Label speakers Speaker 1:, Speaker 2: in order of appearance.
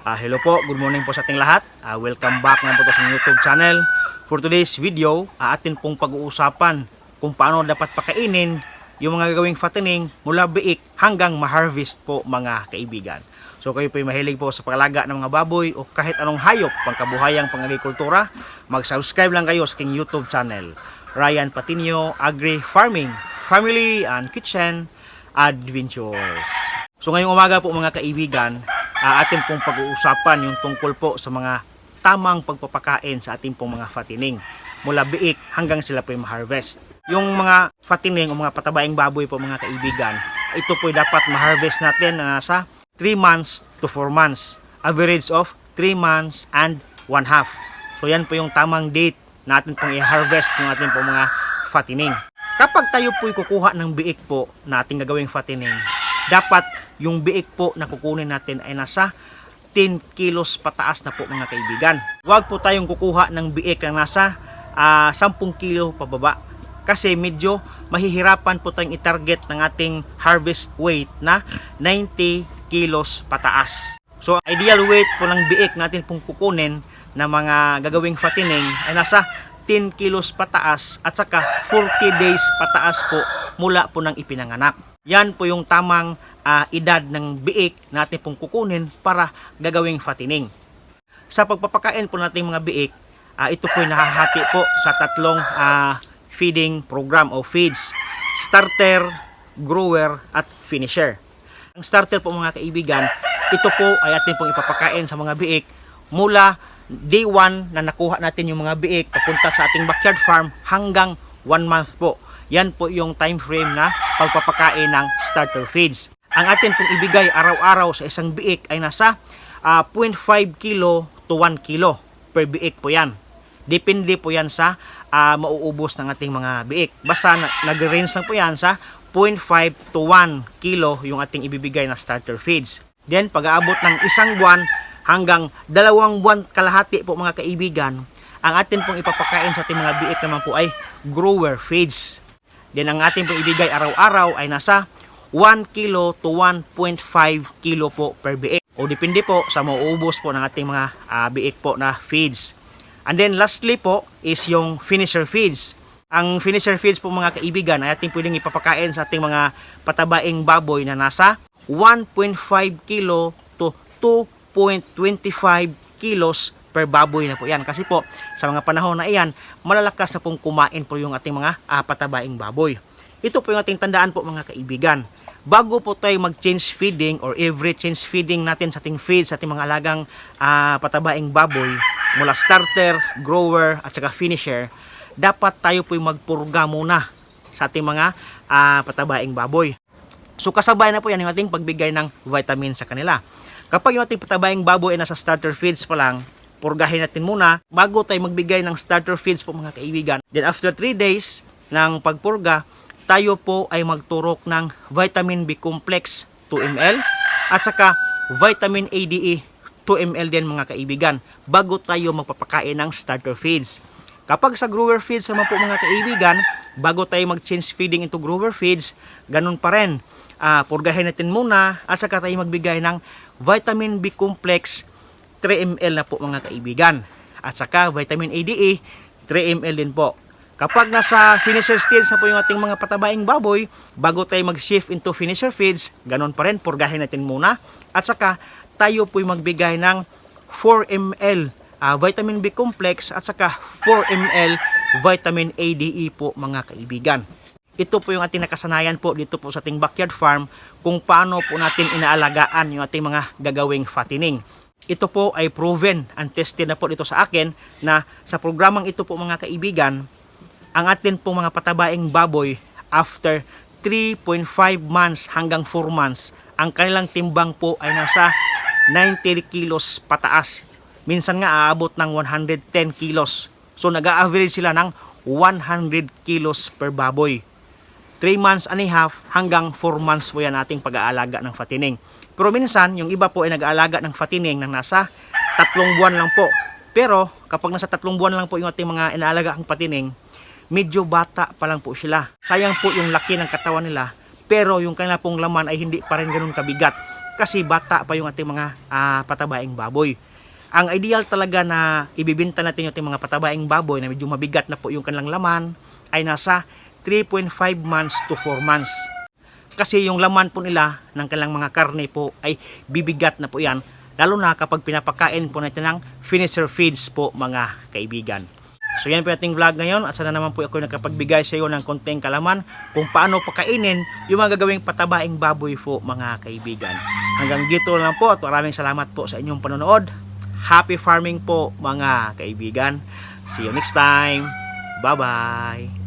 Speaker 1: Ah, hello po, good morning po sa ating lahat. Ah, welcome back na po sa YouTube channel. For today's video, ah, atin pong pag-uusapan kung paano dapat pakainin yung mga gagawing fattening mula biik hanggang ma-harvest po mga kaibigan. So kayo po mahilig po sa paglaga ng mga baboy o kahit anong hayop pangkabuhayang pangagrikultura, mag-subscribe lang kayo sa aking YouTube channel. Ryan Patinio Agri Farming, Family and Kitchen Adventures. So ngayong umaga po mga kaibigan, uh, atin pong pag-uusapan yung tungkol po sa mga tamang pagpapakain sa ating pong mga fattening mula biik hanggang sila po ma-harvest. Yung mga fattening o mga patabaing baboy po mga kaibigan, ito po dapat ma-harvest natin na nasa 3 months to 4 months. Average of 3 months and 1 half. So yan po yung tamang date natin pong i-harvest ng ating pong mga fattening. Kapag tayo po'y kukuha ng biik po na ating gagawing fattening, dapat yung biik po na kukunin natin ay nasa 10 kilos pataas na po mga kaibigan. Huwag po tayong kukuha ng biik na nasa ah, 10 kilo pababa. Kasi medyo mahihirapan po tayong i-target ng ating harvest weight na 90 kilos pataas. So ideal weight po ng biik natin pong kukunin na mga gagawing fattening ay nasa 10 kilos pataas at saka 40 days pataas po mula po ng ipinanganak. Yan po yung tamang ah, edad ng biik natin pong kukunin para gagawing fattening. Sa pagpapakain po natin mga biik, ah, ito po nahahati po sa tatlong ah, feeding program o feeds. Starter, grower, at finisher. Ang starter po mga kaibigan, ito po ay atin pong ipapakain sa mga biik mula day 1 na nakuha natin yung mga biik papunta sa ating backyard farm hanggang 1 month po. Yan po yung time frame na pagpapakain ng starter feeds. Ang atin pong ibigay araw-araw sa isang biik ay nasa ah, 0.5 kilo to 1 kilo per biik po yan. Depende po yan sa ah, mauubos ng ating mga biik. Basta na, nag-range lang po yan sa 0.5 to 1 kilo yung ating ibibigay na starter feeds. Then pag-aabot ng isang buwan hanggang dalawang buwan kalahati po mga kaibigan, ang atin pong ipapakain sa ating mga biik naman po ay grower feeds. Then ang atin pong ibigay araw-araw ay nasa 1 kilo to 1.5 kilo po per biik. O depende po sa mauubos po ng ating mga ah, biik po na feeds. And then lastly po is yung finisher feeds. Ang finisher feeds po mga kaibigan ay ating pwedeng ipapakain sa ating mga patabaing baboy na nasa 1.5 kilo to 2.25 kilos per baboy na po yan. Kasi po sa mga panahon na iyan, malalakas na pong kumain po yung ating mga ah, patabaing baboy. Ito po yung ating tandaan po mga kaibigan. Bago po tayo mag-change feeding or every change feeding natin sa ating feed, sa ating mga alagang ah, patabaing baboy, mula starter, grower, at saka finisher, dapat tayo po magpurga muna sa ating mga ah, patabaing baboy. So kasabay na po yan yung ating pagbigay ng vitamin sa kanila. Kapag yung ating patabaing baboy ay nasa starter feeds pa lang, purgahin natin muna bago tayo magbigay ng starter feeds po mga kaibigan. Then after 3 days ng pagpurga, tayo po ay magturok ng vitamin B complex 2 ml at saka vitamin ADE 2 ml din mga kaibigan bago tayo magpapakain ng starter feeds. Kapag sa grower feeds naman po mga kaibigan, bago tayo mag-change feeding into grower feeds, ganun pa rin. Ah, purgahin natin muna at saka tayo magbigay ng vitamin B complex 3 ml na po mga kaibigan. At saka vitamin ADE 3 ml din po. Kapag nasa finisher stage na po yung ating mga patabaing baboy, bago tayo mag-shift into finisher feeds, ganun pa rin, purgahin natin muna. At saka tayo po magbigay ng 4 ml ah, vitamin B complex at saka 4 ml vitamin ADE po mga kaibigan. Ito po yung ating nakasanayan po dito po sa ating backyard farm kung paano po natin inaalagaan yung ating mga gagawing fattening. Ito po ay proven and tested na po dito sa akin na sa programang ito po mga kaibigan, ang atin pong mga patabaing baboy after 3.5 months hanggang 4 months, ang kanilang timbang po ay nasa 90 kilos pataas. Minsan nga aabot ng 110 kilos. So nag-average sila ng 100 kilos per baboy. 3 months and a half hanggang 4 months po yan ating pag-aalaga ng fattening. Pero minsan, yung iba po ay nag-aalaga ng fattening ng nasa tatlong buwan lang po. Pero kapag nasa tatlong buwan lang po yung ating mga inaalaga ang patining, medyo bata pa lang po sila. Sayang po yung laki ng katawan nila, pero yung kanila pong laman ay hindi pa rin ganun kabigat. kasi bata pa yung ating mga ah, patabaing baboy. Ang ideal talaga na ibibinta natin yung ating mga patabaing baboy na medyo mabigat na po yung kanilang laman ay nasa 3.5 months to 4 months. Kasi yung laman po nila ng kanilang mga karne po ay bibigat na po yan lalo na kapag pinapakain po natin ng finisher feeds po mga kaibigan. So yan po ating vlog ngayon at sana naman po ako nakapagbigay sa iyo ng konting kalaman kung paano pakainin yung mga gagawing patabaing baboy po mga kaibigan. Hanggang dito lang po at maraming salamat po sa inyong panonood. Happy farming po mga kaibigan. See you next time. Bye-bye.